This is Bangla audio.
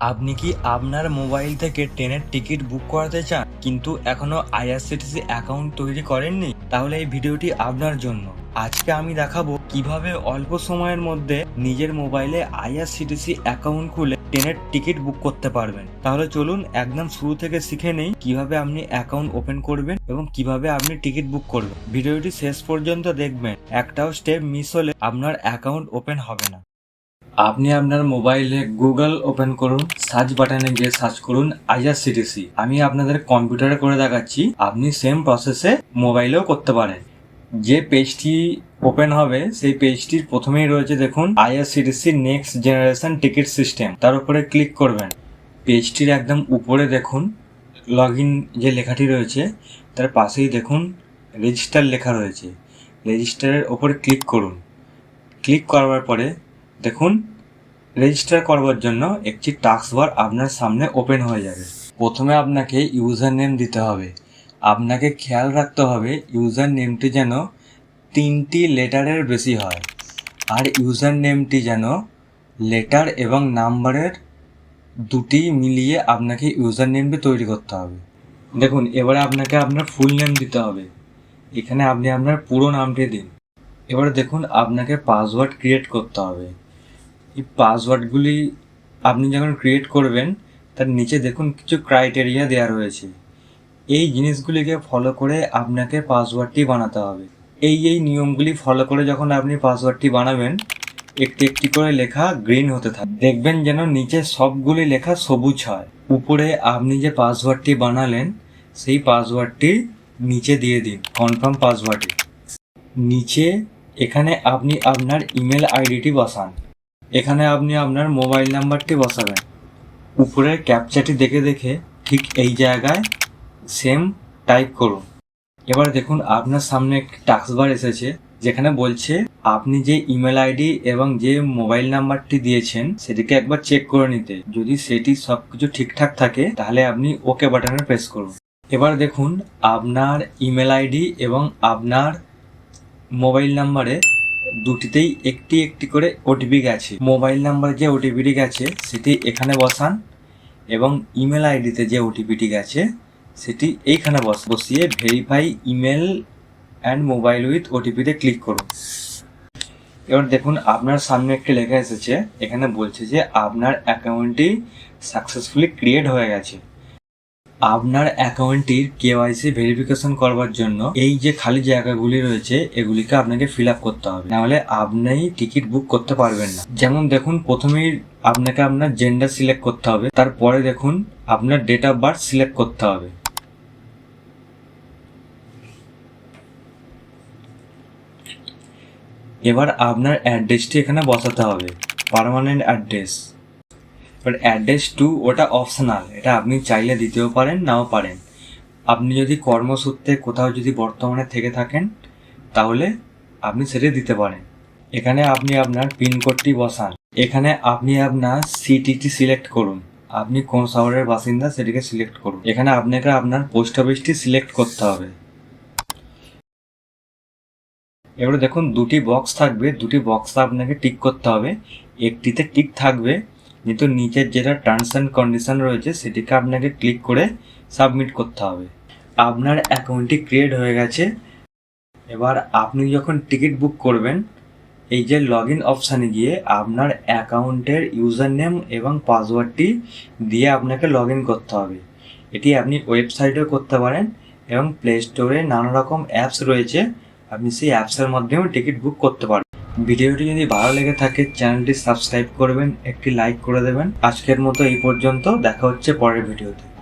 আপনি কি আপনার মোবাইল থেকে ট্রেনের টিকিট বুক করাতে চান, কিন্তু এখনও আইআরসিটিসি অ্যাকাউন্ট তৈরি করেননি? তাহলে এই ভিডিওটি আপনার জন্য। আজকে আমি দেখাবো কীভাবে অল্প সময়ের মধ্যে নিজের মোবাইলে আইআরসিটিসি অ্যাকাউন্ট খুলে ট্রেনের টিকিট বুক করতে পারবেন। তাহলে চলুন একদম শুরু থেকে শিখে নেই কীভাবে আপনি অ্যাকাউন্ট ওপেন করবেন এবং কীভাবে আপনি টিকিট বুক করবেন। ভিডিওটি শেষ পর্যন্ত দেখবেন। একটাও স্টেপ মিস হলে আপনার অ্যাকাউন্ট ওপেন হবে না। আপনি আপনার মোবাইলে গুগল ওপেন করুন, সার্চ বাটনে গিয়ে সার্চ করুন আইআরসিটিসি আমি আপনাদের কম্পিউটারে করে দেখাচ্ছি, আপনি সেম প্রসেসে মোবাইলেও করতে পারেন। যে পেজটি ওপেন হবে, সেই পেজটির প্রথমেই রয়েছে দেখুন IRCTC next generation ticket system তার উপরে ক্লিক করবেন। পেজটির একদম উপরে দেখুন লগ ইন যে লেখাটি রয়েছে, তার পাশেই দেখুন রেজিস্টার লেখা রয়েছে। রেজিস্টারের ওপরে ক্লিক করুন। ক্লিক করবার পরে দেখুন রেজিস্টার করবার জন্য একটি টাস্ক বার আপনার সামনে ওপেন হয়ে যাবে। প্রথমে আপনাকে ইউজার নেম দিতে হবে। আপনাকে খেয়াল রাখতে হবে ইউজার নেমটি যেন তিনটি লেটারের বেশি হয়। আর ইউজার নেমটি যেন লেটার এবং নাম্বারের দুটি মিলিয়ে আপনাকে ইউজার নেমটি তৈরি করতে হবে। দেখুন, এবারে আপনাকে আপনার ফুল নেম দিতে হবে। এখানে আপনি আপনার পুরো নামটি দিন। এবারে দেখুন, আপনাকে পাসওয়ার্ড ক্রিয়েট করতে হবে। এই পাসওয়ার্ডগুলি আপনি যখন ক্রিয়েট করবেন, তার নিচে দেখুন কিছু ক্রাইটেরিয়া দেওয়া রয়েছে। এই জিনিসগুলিকে ফলো করে আপনাকে পাসওয়ার্ডটি বানাতে হবে। এই এই নিয়মগুলি ফলো করে যখন আপনি পাসওয়ার্ডটি বানাবেন, একটি একটি করে লেখা গ্রিন হতে থাকে দেখবেন যেন নিচে সবগুলি লেখা সবুজ হয়। উপরে আপনি যে পাসওয়ার্ডটি বানালেন, সেই পাসওয়ার্ডটি নিচে দিয়ে দিন কনফার্ম পাসওয়ার্ডে নিচে এখানে আপনি আপনার ইমেল আইডিটি বসান। এখানে আপনি আপনার মোবাইল নাম্বারটি বসাবেন। উপরের ক্যাপচাটি দেখে দেখে ঠিক এই জায়গায় সেম টাইপ করুন। এবার দেখুন আপনার সামনে একটি টাস্ক বার এসেছে, যেখানে বলছে আপনি যে ইমেল আইডি এবং যে মোবাইল নাম্বারটি দিয়েছেন, সেটিকে একবার চেক করে নিতে। যদি সেটি সবকিছু ঠিকঠাক থাকে, তাহলে আপনি ওকে বাটনে প্রেস করুন। এবার দেখুন আপনার ইমেল আইডি এবং আপনার মোবাইল নাম্বারে দুটিতেই একটি একটি করে ওটিপি গেছে। মোবাইল নাম্বার যে ওটিপিটি গেছে, সেটি এখানে বসান এবং ইমেল আইডিতে যে ওটিপিটি গেছে, সেটি এইখানে বস, বসিয়ে verify email and mobile with ওটিপিতে click করুন। এবার দেখুন, আপনার সামনে একটি লেখা এসেছে, এখানে বলছে যে আপনার অ্যাকাউন্টটি সাকসেসফুলি ক্রিয়েট হয়ে গেছে। আপনার অ্যাকাউন্টটির কেওয়াইসি ভেরিফিকেশন করবার জন্য এই যে খালি জায়গাগুলি রয়েছে, এগুলিকে আপনাকে ফিল আপ করতে হবে। নাহলে আপনি টিকিট বুক করতে পারবেন না। যেমন দেখুন, প্রথমেই আপনাকে আপনার জেন্ডার সিলেক্ট করতে হবে, তারপরে দেখুন, আপনার ডেট অফ বার্থ সিলেক্ট করতে হবে। এবার আপনার অ্যাড্রেসটি এখানে বসাতে হবে permanent address but address two ওটা অপশনাল এটা আপনি চাইলে দিতেও পারেন, নাও পারেন। আপনি যদি কর্মসূত্রে কোথাও যদি বর্তমানে থেকে থাকেন, তাহলে আপনি সেটা দিতে পারেন। এখানে আপনি আপনার পিনকোডটি বসান। এখানে আপনি আপনার সিটিটি সিলেক্ট করুন। আপনি কোন শহরের বাসিন্দা সেটিকে সিলেক্ট করুন। এখানে আপনাকে আপনার পোস্ট অফিসটি সিলেক্ট করতে হবে। এবারে দেখুন, দুটি বক্স থাকবে। দুটি বক্স আপনাকে টিক করতে হবে। একটিতে টিক থাকবে। কিন্তু নিচের যেটা টার্মস অ্যান্ড কন্ডিশন রয়েছে সেটিকে আপনাকে ক্লিক করে সাবমিট করতে হবে। আপনার অ্যাকাউন্টটি ক্রিয়েট হয়ে গেছে। এবার আপনি যখন টিকিট বুক করবেন, এই যে লগ ইন অপশানে গিয়ে আপনার অ্যাকাউন্টের ইউজার নেম এবং পাসওয়ার্ডটি দিয়ে আপনাকে লগ ইন করতে হবে। এটি আপনি ওয়েবসাইটেও করতে পারেন এবং প্লে স্টোরে নানা রকম অ্যাপস রয়েছে। আপনি সেই অ্যাপসের মাধ্যমেও টিকিট বুক করতে পারেন ভিডিওটি যদি ভালো লেগে থাকে, চ্যানেলটি সাবস্ক্রাইব করবেন, একটি লাইক করে দেবেন। আজকের মতো এই পর্যন্ত, দেখা হচ্ছে পরের ভিডিওতে।